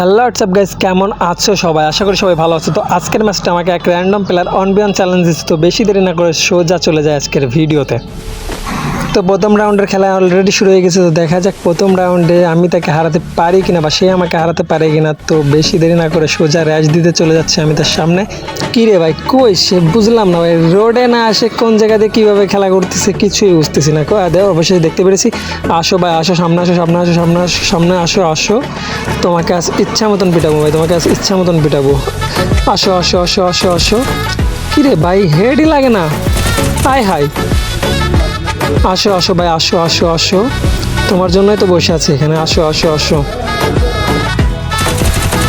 Hello WhatsApp guys কেমন আছো সবাই? আশা করি সবাই ভালো আছো। তো আজকের ম্যাচটা আমাকে এক র্যান্ডম প্লেয়ার অনবিয়ন চ্যালেঞ্জ দিচ্ছে। তো বেশি দেরি না করে সোজা চলে যায় আজকের ভিডিওতে তো প্রথম রাউন্ডের খেলা অলরেডি শুরু হয়ে গেছে, তো দেখা যাক প্রথম রাউন্ডে আমি তাকে হারাতে পারি কিনা বা সে আমাকে হারাতে পারে কিনা। তো বেশি দেরি না করে সোজা র্যাশ দিতে চলে যাচ্ছে আমি তার সামনে। কী রে ভাই, কই সে? বুঝলাম না ভাই রোডে না আসে কোন জায়গাতে কীভাবে খেলা করতেছে কিছুই বুঝতেছি না। দেখ অবশ্যই দেখতে পেরেছি। আসো ভাই, আসো, সামনে আসো সামনে আসো সামনে আসো সামনে আসো আসো। তোমাকে আজ ইচ্ছা মতন পিটাবো ভাই, তোমাকে আজ ইচ্ছা মতন পিটাবো। আসো আসো আসো আসো আসো। কী রে ভাই হেডই লাগে না। হাই হাই আসো আসো ভাই, আসো আসো আসো। তোমার জন্যই তো বসে আছি এখানে। আসো আসো আসো।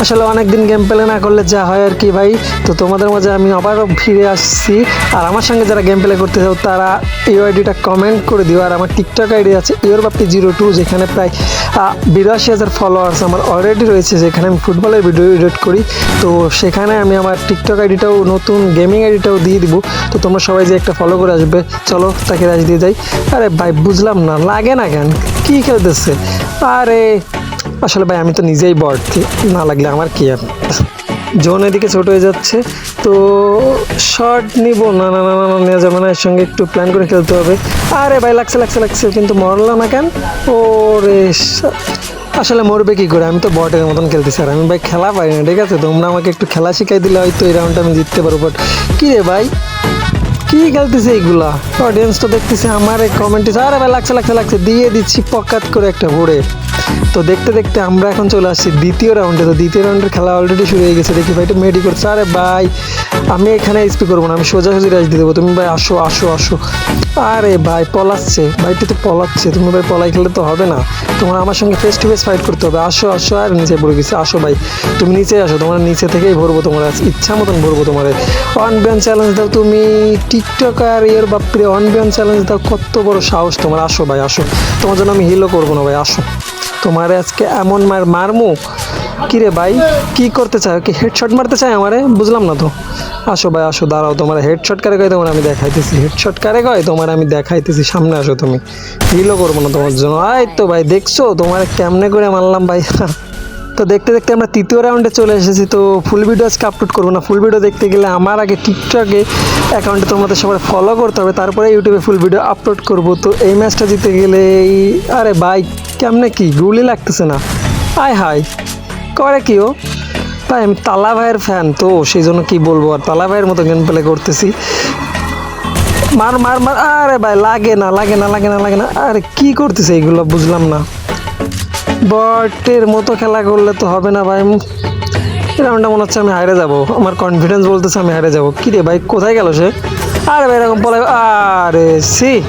আসলে অনেকদিন গেম প্লে না করলে যা হয় আর কি ভাই। তো তোমাদের মাঝে আমি আবারও ফিরে আসছি। আর আমার সঙ্গে যারা গেম প্লে করতে চাও, তারা এই আইডিটা কমেন্ট করে দিও। আর আমার টিকটক আইডি আছে ইয়োর বাপ্তি জিরো টু, যেখানে প্রায় বিরাশি হাজার ফলোয়ার্স আমার অলরেডি রয়েছে, যেখানে আমি ফুটবলের ভিডিও এডিট করি। তো সেখানে আমি আমার টিকটক আইডিটাও নতুন গেমিং আইডিটাও দিয়ে দিব। তো তোমরা সবাই যে একটা ফলো করে আসবে, চলো তাকে রাজ দিয়ে যাই। আরে ভাই, বুঝলাম না, লাগে না কেন? কী খেলতেছে? আরে আসলে ভাই আমি তো নিজেই বট না লাগলে আমার কি আর? জোন এদিকে ছোট হয়ে যাচ্ছে তো শর্ট নিব। না না না না না, এর সঙ্গে একটু প্ল্যান করে খেলতে হবে। আরে ভাই লাগছে লাগছে লাগছে কিন্তু মরলো না কেন? ও রে আসলে মরবে কি করে? আমি তো বটের মতন খেলতেছি আর আমি ভাই খেলা পাই না ঠিক আছে? তোমরা আমাকে একটু খেলা শিখাই দিলে হয়তো এই রাউন্ডটা আমি জিততে পারব বাট কী রে ভাই? কি খেলতেছে এইগুলা? অডিয়েন্স তো দেখতেছে আমার এই কমেন্টে আরে ভাই লাগছে লাগছে লাগছে দিয়ে দিচ্ছি পকাত করে একটা ভরে তো দেখতে দেখতে আমরা এখন চলে আসছি দ্বিতীয় রাউন্ডে। তো দ্বিতীয় রাউন্ডের খেলা অলরেডি শুরু হয়ে গেছে। দেখি ভাই, এটা মেডি করছে। আরে ভাই, আমি এখানে স্পি করব না, আমি সোজাসুজি রাজ দিয়ে দেবো। তুমি ভাই আসো আসো আসো। আরে ভাই, পলাচ্ছে। ভাইটি তো পলাচ্ছে। তুমি ভাই পলাই খেলে তো হবে না। তোমার আমার সঙ্গে ফেস টু ফেস ফাইট করতে হবে। আসো আসো, আর নিচে পড়ে গেছে। আসো ভাই, তুমি নিচে আসো। তোমার নিচে থেকেই ভরবো তোমার, ইচ্ছা মতন ভরবো তোমার। অন বিয়ন চ্যালেঞ্জ দাও তুমি। টিকটক আর ইয়ের বাপরে অন বিয়ন চ্যালেঞ্জ দাও। কত বড় সাহস তোমার। আসো ভাই, আসো। তোমার জন্য আমি হিলও করব না ভাই, আসো। তোমার আজকে এমন মার মারমু? কিরে ভাই, কি করতে চাও? কি হেডশট মারতে চায় আমারে? বুঝলাম না তো। আসো ভাই, আসো, দাঁড়াও, তোমার হেডশট কারে কয়? তোমার আমি দেখাইতেছি। হেডশট কারে কয়? তোমার আমি দেখাইতেছি। সামনে আসো তুমি। হিলও করব না তোমার জন্য। আয় তো ভাই, দেখছ? তোমার কেমনে করে মারলাম ভাই? তো দেখতে দেখতে আমরা তৃতীয় রাউন্ডে চলে এসেছি, তো ফুল ভিডিও আজকে আপলোড করব না। ফুল ভিডিও দেখতে গেলে আমার আগে টিকটকে অ্যাকাউন্টে তোমাদের সবাই ফলো করতে হবে, তারপরে ইউটিউবে ফুল ভিডিও আপলোড করব। তো এই ম্যাচটা জিতে গেলে আরে ভাই, কেমনে কি? গুলি লাগতেছে না। আয় হাই করে কি ও? তাই আমি তালা ভাইয়ের ফ্যান তো, সেই জন্য কি বলব আর, তালা ভাইয়ের মতো গেম প্লে করতেছি। মার মার মার, আরে ভাই, লাগে না লাগে না লাগে না লাগে না। আরে কি করতেছে এইগুলো বুঝলাম না। বটের মতো খেলা করলে তো হবে না ভাই। রাউন্ডটা মনে হচ্ছে আমি হারে যাব। আমার কনফিডেন্স বলতেছে আমি হারে যাব। কী রে ভাই, কোথায় গেল সে? আরে ভাই, এরকম বলে, আরে সি।